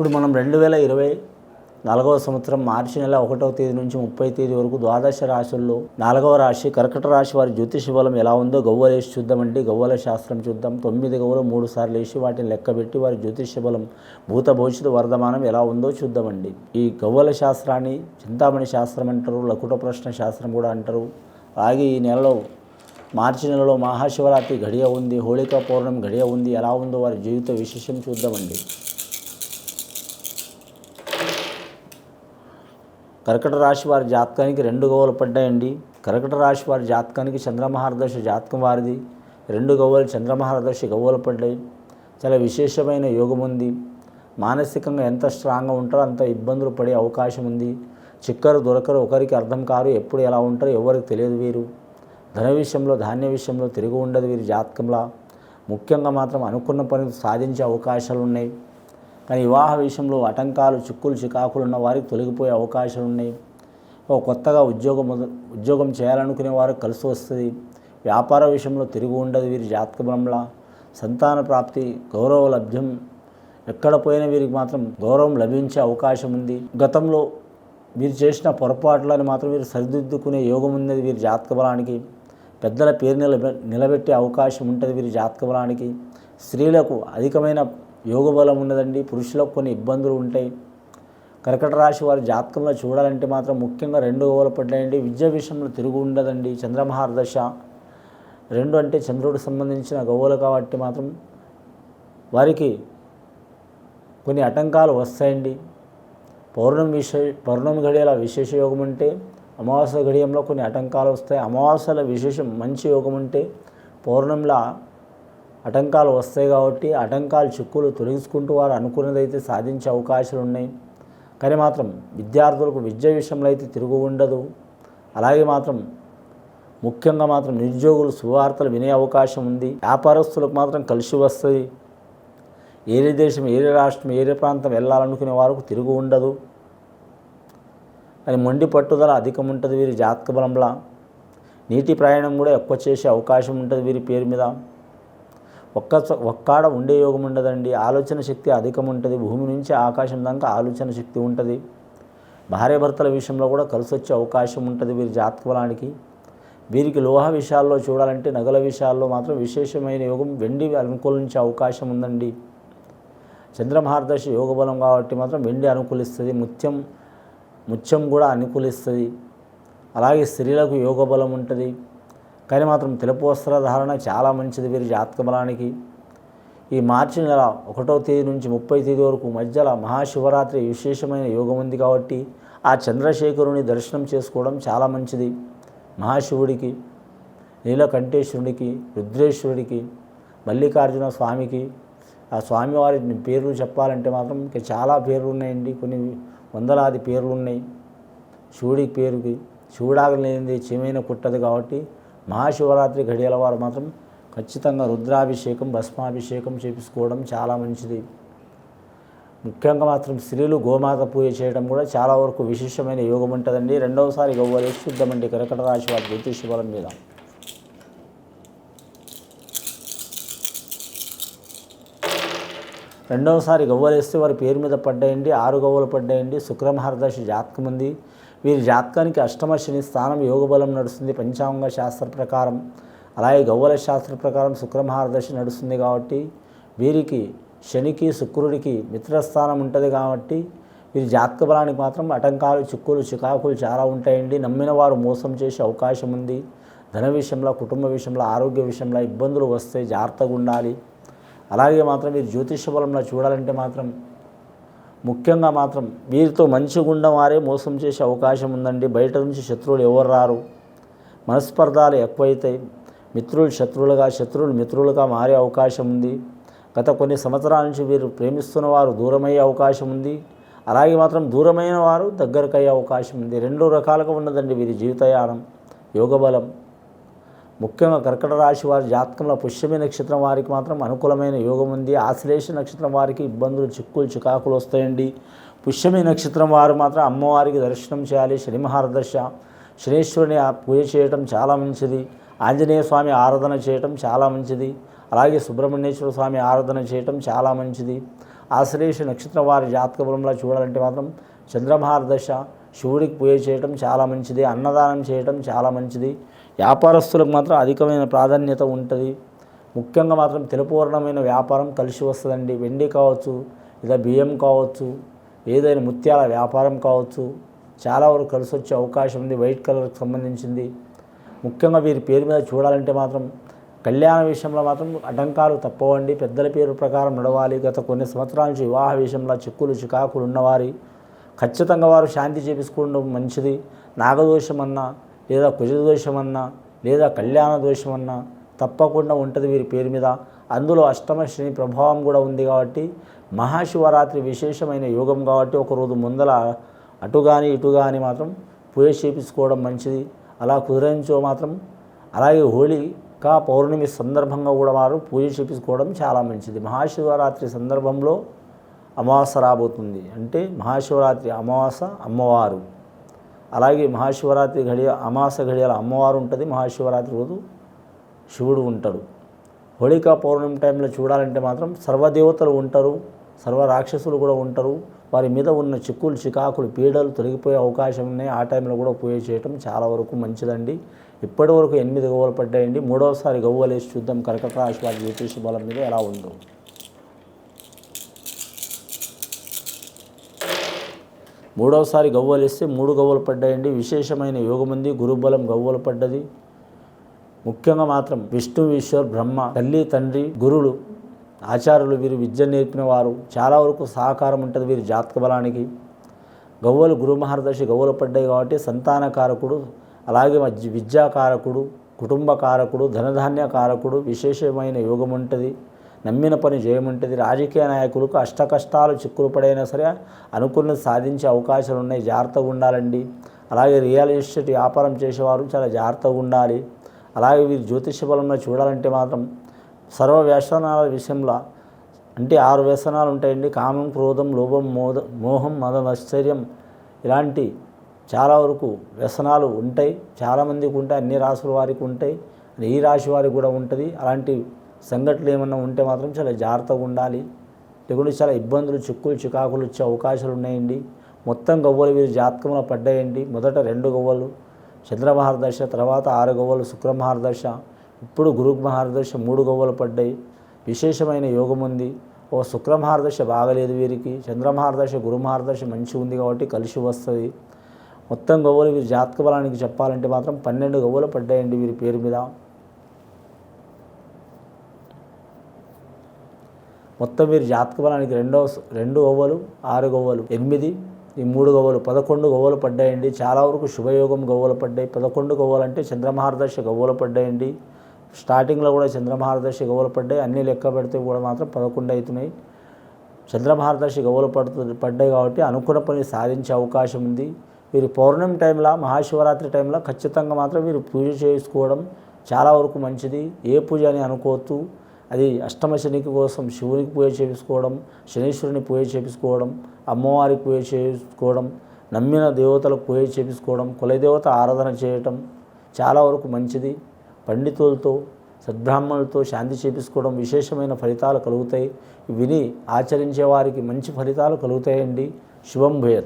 ఇప్పుడు మనం రెండు వేల ఇరవై నాలుగవ సంవత్సరం మార్చి నెల ఒకటవ తేదీ నుంచి ముప్పై తేదీ వరకు ద్వాదశ రాశుల్లో నాలుగవ రాశి కర్కట రాశి వారి జ్యోతిష బలం ఎలా ఉందో గవ్వలేసి చూద్దామండి. గవ్వల శాస్త్రం చూద్దాం. తొమ్మిది గవ్వలు మూడు సార్లు వేసి వాటిని లెక్కబెట్టి వారి జ్యోతిష బలం భూత భవిష్యత్ వర్ధమానం ఎలా ఉందో చూద్దామండి. ఈ గవ్వల శాస్త్రాన్ని చింతామణి శాస్త్రం అంటారు లకుట ప్రశ్న శాస్త్రం కూడా అంటారు. అలాగే ఈ నెలలో మార్చి నెలలో మహాశివరాత్రి గడియ ఉంది హోళికా పౌర్ణమి గడియ ఉంది ఎలా ఉందో వారి జీవిత విశేషం చూద్దామండి. కర్కట రాశి వారి జాతకానికి రెండు గోవలు పడ్డాయండి. కర్కట రాశి వారి జాతకానికి చంద్రమహారదశ జాతకం వారిది. రెండు గవ్వలు చంద్రమహారదర్శి గవ్వలు పడ్డాయి. చాలా విశేషమైన యోగం ఉంది. మానసికంగా ఎంత స్ట్రాంగ్గా ఉంటారో అంత ఇబ్బందులు పడే అవకాశం ఉంది. చిక్కరు దొరకరు ఒకరికి అర్థం కారు ఎప్పుడు ఎలా ఉంటారో ఎవరికి తెలియదు వీరు. ధన విషయంలో ధాన్య విషయంలో తిరిగి ఉండదు వీరి జాతకంలా. ముఖ్యంగా మాత్రం అనుకున్న పని సాధించే అవకాశాలు ఉన్నాయి. కానీ వివాహ విషయంలో ఆటంకాలు చిక్కులు చికాకులు ఉన్న వారికి తొలగిపోయే అవకాశాలు ఉన్నాయి. ఓ కొత్తగా ఉద్యోగం ఉద్యోగం చేయాలనుకునే వారికి కలిసి వస్తుంది. వ్యాపార విషయంలో తిరిగి ఉండదు వీరి జాతక బలంలా సంతాన ప్రాప్తి గౌరవ లభ్యం ఎక్కడ పోయినా వీరికి మాత్రం గౌరవం లభించే అవకాశం ఉంది. గతంలో వీరు చేసిన పొరపాట్లను మాత్రం వీరు సరిదిద్దుకునే యోగం ఉన్నది వీరి జాతక బలానికి. పెద్దల పేరు నిలబె నిలబెట్టే అవకాశం ఉంటుంది వీరి జాతక బలానికి. స్త్రీలకు అధికమైన యోగ బలం ఉన్నదండి. పురుషులకు కొన్ని ఇబ్బందులు ఉంటాయి. కర్కట రాశి వారి జాతకంలో చూడాలంటే మాత్రం ముఖ్యంగా రెండు ఓవలు పడ్డాయండి. విద్య విషయంలో తిరుగు ఉండదండి. చంద్రమహారదశ రెండు అంటే చంద్రుడికి సంబంధించిన గవ్వలు కాబట్టి మాత్రం వారికి కొన్ని ఆటంకాలు వస్తాయండి. పౌర్ణమి విశే పౌర్ణమి గడియల విశేష యోగం అంటే అమావాస్య గడియంలో కొన్ని ఆటంకాలు వస్తాయి. అమావాస్యల విశేషం మంచి యోగం అంటే పౌర్ణమిలా ఆటంకాలు వస్తాయి కాబట్టి ఆటంకాలు చిక్కులు తొలగించుకుంటూ వారు అనుకున్నదైతే సాధించే అవకాశాలు ఉన్నాయి. కానీ మాత్రం విద్యార్థులకు విద్య విషయంలో అయితే తిరుగు ఉండదు. అలాగే మాత్రం ముఖ్యంగా మాత్రం నిరుద్యోగులు సువార్తలు వినే అవకాశం ఉంది. వ్యాపారస్తులకు మాత్రం కలిసి వస్తుంది ఏరే దేశం ఏరే రాష్ట్రం ఏరే ప్రాంతం వెళ్ళాలనుకునే వారికి తిరుగు ఉండదు. కానీ మొండి పట్టుదల అధికం ఉంటుంది వీరి జాతక బలంలా. నీటి ప్రయాణం కూడా ఎక్కువ చేసే అవకాశం ఉంటుంది వీరి పేరు మీద. ఒక్క చ- ఒక్కాడ ఉండే యోగం ఉండదండి. ఆలోచన శక్తి అధికం ఉంటుంది భూమి నుంచి ఆకాశం దాకా ఆలోచన శక్తి ఉంటుంది. భార్యాభర్తల విషయంలో కూడా కలిసి వచ్చే అవకాశం ఉంటుంది వీరి జాతక బలానికి వీరికి లోహ విషయాల్లో చూడాలంటే నగల విషయాల్లో మాత్రం విశేషమైన యోగం వెండి అనుకూలించే అవకాశం ఉందండి. చంద్రమహారదశ యోగ బలం కాబట్టి మాత్రం వెండి అనుకూలిస్తుంది. ముత్యం ముత్యం కూడా అనుకూలిస్తుంది. అలాగే స్త్రీలకు యోగ బలం ఉంటుంది. కానీ మాత్రం తెలుపు వస్త్రధారణ చాలా మంచిది వీరి జాతక బలానికి. ఈ మార్చి నెల ఒకటో తేదీ నుంచి ముప్పై తేదీ వరకు మధ్యలో మహాశివరాత్రి విశేషమైన యోగం ఉంది కాబట్టి ఆ చంద్రశేఖరుని దర్శనం చేసుకోవడం చాలా మంచిది. మహాశివుడికి నీలకంఠేశ్వరుడికి రుద్రేశ్వరుడికి మల్లికార్జున స్వామికి ఆ స్వామివారి పేర్లు చెప్పాలంటే మాత్రం ఇంకా చాలా పేర్లు ఉన్నాయండి కొన్ని వందలాది పేర్లు ఉన్నాయి శివుడికి పేరుకి శివుడాగలేనిది చీమైన కుట్టదు కాబట్టి మహాశివరాత్రి ఘడియల వారు మాత్రం ఖచ్చితంగా రుద్రాభిషేకం భస్మాభిషేకం చేపించుకోవడం చాలా మంచిది. ముఖ్యంగా మాత్రం స్త్రీలు గోమాత పూజ చేయడం కూడా చాలా వరకు విశేషమైన యోగం ఉంటుందండి. రెండవసారి గవ్వలేసి చూద్దామండి కర్కట రాశి వారి జ్యోతిష బలం మీద. రెండవసారి గవ్వలేస్తే వారి పేరు మీద పడ్డాయండి. ఆరు గవ్వలు పడ్డాయండి. శుక్రమహారదశ జాతకం ఉంది వీరి జాతకానికి అష్టమ శని స్థానం యోగబలం నడుస్తుంది. పంచాంగ శాస్త్ర ప్రకారం అలాగే గౌవల శాస్త్ర ప్రకారం శుక్రమహారదశ నడుస్తుంది కాబట్టి వీరికి శనికి శుక్రుడికి మిత్రస్థానం ఉంటుంది కాబట్టి వీరి జాతక బలానికి మాత్రం ఆటంకాలు చిక్కులు చికాకులు చాలా ఉంటాయండి. నమ్మిన వారు మోసం చేసే అవకాశం ఉంది. ధన విషయంలో కుటుంబ విషయంలో ఆరోగ్య విషయంలో ఇబ్బందులు వస్తే జాగ్రత్తగా ఉండాలి. అలాగే మాత్రం మీరు జ్యోతిష బలంలో చూడాలంటే మాత్రం ముఖ్యంగా మాత్రం వీరితో మంచిగా ఉన్న వారే మోసం చేసే అవకాశం ఉందండి. బయట నుంచి శత్రువులు ఎవరు రారు? మనస్పర్ధాలు ఎక్కువైతాయి. మిత్రులు శత్రువులుగా శత్రువులు మిత్రులుగా మారే అవకాశం ఉంది. గత కొన్ని సంవత్సరాల నుంచి వీరు ప్రేమిస్తున్న వారు దూరమయ్యే అవకాశం ఉంది. అలాగే మాత్రం దూరమైన వారు దగ్గరకు అయ్యే అవకాశం ఉంది. రెండు రకాలుగా ఉన్నదండి వీరి జీవితయానం. యోగబలం ముఖ్యంగా కర్కట రాశి వారి జాతకంలో పుష్యమి నక్షత్రం వారికి మాత్రం అనుకూలమైన యోగం ఉంది. ఆశ్లేష నక్షత్రం వారికి ఇబ్బందులు చిక్కులు చికాకులు వస్తాయండి. పుష్యమి నక్షత్రం వారు మాత్రం అమ్మవారికి దర్శనం చేయాలి. శని మహారదశ శనీశ్వరుని ఆ పూజ చేయటం చాలా మంచిది. ఆంజనేయ స్వామి ఆరాధన చేయటం చాలా మంచిది. అలాగే సుబ్రహ్మణ్యేశ్వర స్వామి ఆరాధన చేయటం చాలా మంచిది. ఆశ్లేష నక్షత్రం వారి జాతక బలంలో చూడాలంటే మాత్రం చంద్రమహారదశ శివుడికి పూజ చేయటం చాలా మంచిది. అన్నదానం చేయటం చాలా మంచిది. వ్యాపారస్తులకు మాత్రం అధికమైన ప్రాధాన్యత ఉంటుంది. ముఖ్యంగా మాత్రం తెలుపువర్ణమైన వ్యాపారం కలిసి వస్తుందండి. వెండి కావచ్చు లేదా బియ్యం కావచ్చు ఏదైనా ముత్యాల వ్యాపారం కావచ్చు చాలా వరకు కలిసి వచ్చే అవకాశం ఉంది. వైట్ కలర్కి సంబంధించింది. ముఖ్యంగా వీరి పేరు మీద చూడాలంటే మాత్రం కళ్యాణ విషయంలో మాత్రం అడ్డంకాలు తప్పవండి. పెద్దల పేరు ప్రకారం నడవాలి. గత కొన్ని సంవత్సరాల నుంచి వివాహ విషయంలో చిక్కులు చికాకులు ఉన్నవారి ఖచ్చితంగా వారు శాంతి చేపించుకోవడం మంచిది. నాగదోషం అన్నా లేదా కుజదోషమన్నా లేదా కళ్యాణ దోషమన్నా తప్పకుండా ఉంటుంది వీరి పేరు మీద. అందులో అష్టమ శని ప్రభావం కూడా ఉంది కాబట్టి మహాశివరాత్రి విశేషమైన యోగం కాబట్టి ఒకరోజు ముందల అటు కానీ ఇటు కానీ మాత్రం పూజ చేపించుకోవడం మంచిది. అలా కుదిరించో మాత్రం అలాగే హోళికా పౌర్ణమి సందర్భంగా కూడా వారు పూజ చేపించుకోవడం చాలా మంచిది. మహాశివరాత్రి సందర్భంలో అమావాస రాబోతుంది. అంటే మహాశివరాత్రి అమావాస అమ్మవారు. అలాగే మహాశివరాత్రి గడియ అమాస గడియాల అమ్మవారు ఉంటుంది. మహాశివరాత్రి రోజు శివుడు ఉంటాడు. హోళికా పౌర్ణమి టైంలో చూడాలంటే మాత్రం సర్వదేవతలు ఉంటారు సర్వ రాక్షసులు కూడా ఉంటారు. వారి మీద ఉన్న చిక్కులు చికాకులు పీడలు తొలగిపోయే అవకాశం ఉన్నాయి. ఆ టైంలో కూడా పూజ చేయటం చాలా వరకు మంచిదండి. ఇప్పటి వరకు ఎనిమిది గవ్వలు పడ్డాయండి. మూడవసారి గవ్వలు వేసి చూద్దాం. కర్కట రాశి వారి జ్యోతిష బలం మీద ఎలా ఉందో. మూడవసారి గవ్వలు ఇస్తే మూడు గవ్వలు పడ్డాయండి. విశేషమైన యోగం ఉంది గురుబలం గవ్వలు పడ్డది. ముఖ్యంగా మాత్రం విష్ణు ఈశ్వర్ బ్రహ్మ తల్లి తండ్రి గురుడు ఆచార్యులు వీరు విద్య నేర్పిన వారు చాలా వరకు సహకారం ఉంటుంది వీరి జాతక బలానికి. గవ్వలు గురు మహర్దశి గవ్వలు పడ్డాయి కాబట్టి సంతానకారకుడు అలాగే మధ్య విద్యాకారకుడు కుటుంబకారకుడు ధనధాన్య కారకుడు విశేషమైన యోగం ఉంటుంది నమ్మిన పని జయముంటుంది. రాజకీయ నాయకులకు అష్ట కష్టాలు చిక్కులు పడైనా సరే అనుకున్నది సాధించే అవకాశాలు ఉన్నాయి జాగ్రత్తగా ఉండాలండి. అలాగే రియల్ ఎస్టేట్ వ్యాపారం చేసేవారు చాలా జాగ్రత్తగా ఉండాలి. అలాగే వీరు జ్యోతిష బలంలో చూడాలంటే మాత్రం సర్వ వ్యసనాల విషయంలో అంటే ఆరు వ్యసనాలు ఉంటాయండి. కామం క్రోధం లోభం మోద మోహం మదం ఆశ్చర్యం ఇలాంటి చాలా వరకు వ్యసనాలు ఉంటాయి. చాలామందికి ఉంటాయి. అన్ని రాసుల వారికి ఉంటాయి. ఈ రాశి వారికి కూడా ఉంటుంది. అలాంటి సంఘటనలు ఏమన్నా ఉంటే మాత్రం చాలా జాగ్రత్తగా ఉండాలి. లేకుంటే చాలా ఇబ్బందులు చిక్కులు చికాకులు వచ్చే అవకాశాలు ఉన్నాయండి. మొత్తం గవ్వలు వీరి జాతకంలో పడ్డాయండి. మొదట రెండు గవ్వలు చంద్రమహారదర్శ తర్వాత ఆరు గవ్వలు శుక్రమహారదశ ఇప్పుడు గురు మహారదశ మూడు గవ్వలు పడ్డాయి. విశేషమైన యోగం ఉంది. ఓ శుక్రమహారదశ బాగలేదు వీరికి. చంద్రమహారదశ గురుమహారదశ మంచి ఉంది కాబట్టి కలిసి వస్తుంది. మొత్తం గవ్వలు వీరి జాతక బలానికి చెప్పాలంటే మాత్రం పన్నెండు గవ్వలు పడ్డాయండి వీరి పేరు మీద. మొత్తం వీరి జాతక బలానికి రెండో రెండు గవ్వలు ఆరు గవ్వలు ఎనిమిది ఈ మూడు గవ్వలు పదకొండు గవ్వలు పడ్డాయండి. చాలా వరకు శుభయోగం గవ్వలు పడ్డాయి. పదకొండు గవ్వలు అంటే చంద్రమహారదర్శ గవ్వలు పడ్డాయండి. స్టార్టింగ్లో కూడా చంద్రమహారదర్శ గవ్వలు పడ్డాయి. అన్నీ లెక్క పెడితే కూడా మాత్రం పదకొండు అవుతున్నాయి. చంద్రమహారదర్శి గవ్వలు పడుతుంది పడ్డాయి కాబట్టి అనుకున్న పని సాధించే అవకాశం ఉంది. వీరు పౌర్ణమి టైంలో మహాశివరాత్రి టైంలో ఖచ్చితంగా మాత్రం వీరు పూజ చేసుకోవడం చాలా వరకు మంచిది. ఏ పూజ అని అనుకోవద్దు. అది అష్టమ శనికి కోసం శివునికి పూజ చేపించుకోవడం శనీశ్వరుని పూజ చేపించుకోవడం అమ్మవారికి పూజ చేసుకోవడం నమ్మిన దేవతలకు పూజ చేపించుకోవడం కులదేవత ఆరాధన చేయటం చాలా వరకు మంచిది. పండితులతో సద్బ్రాహ్మణులతో శాంతి చేపించుకోవడం విశేషమైన ఫలితాలు కలుగుతాయి. విని ఆచరించే వారికి మంచి ఫలితాలు కలుగుతాయండి. శుభం భూయత్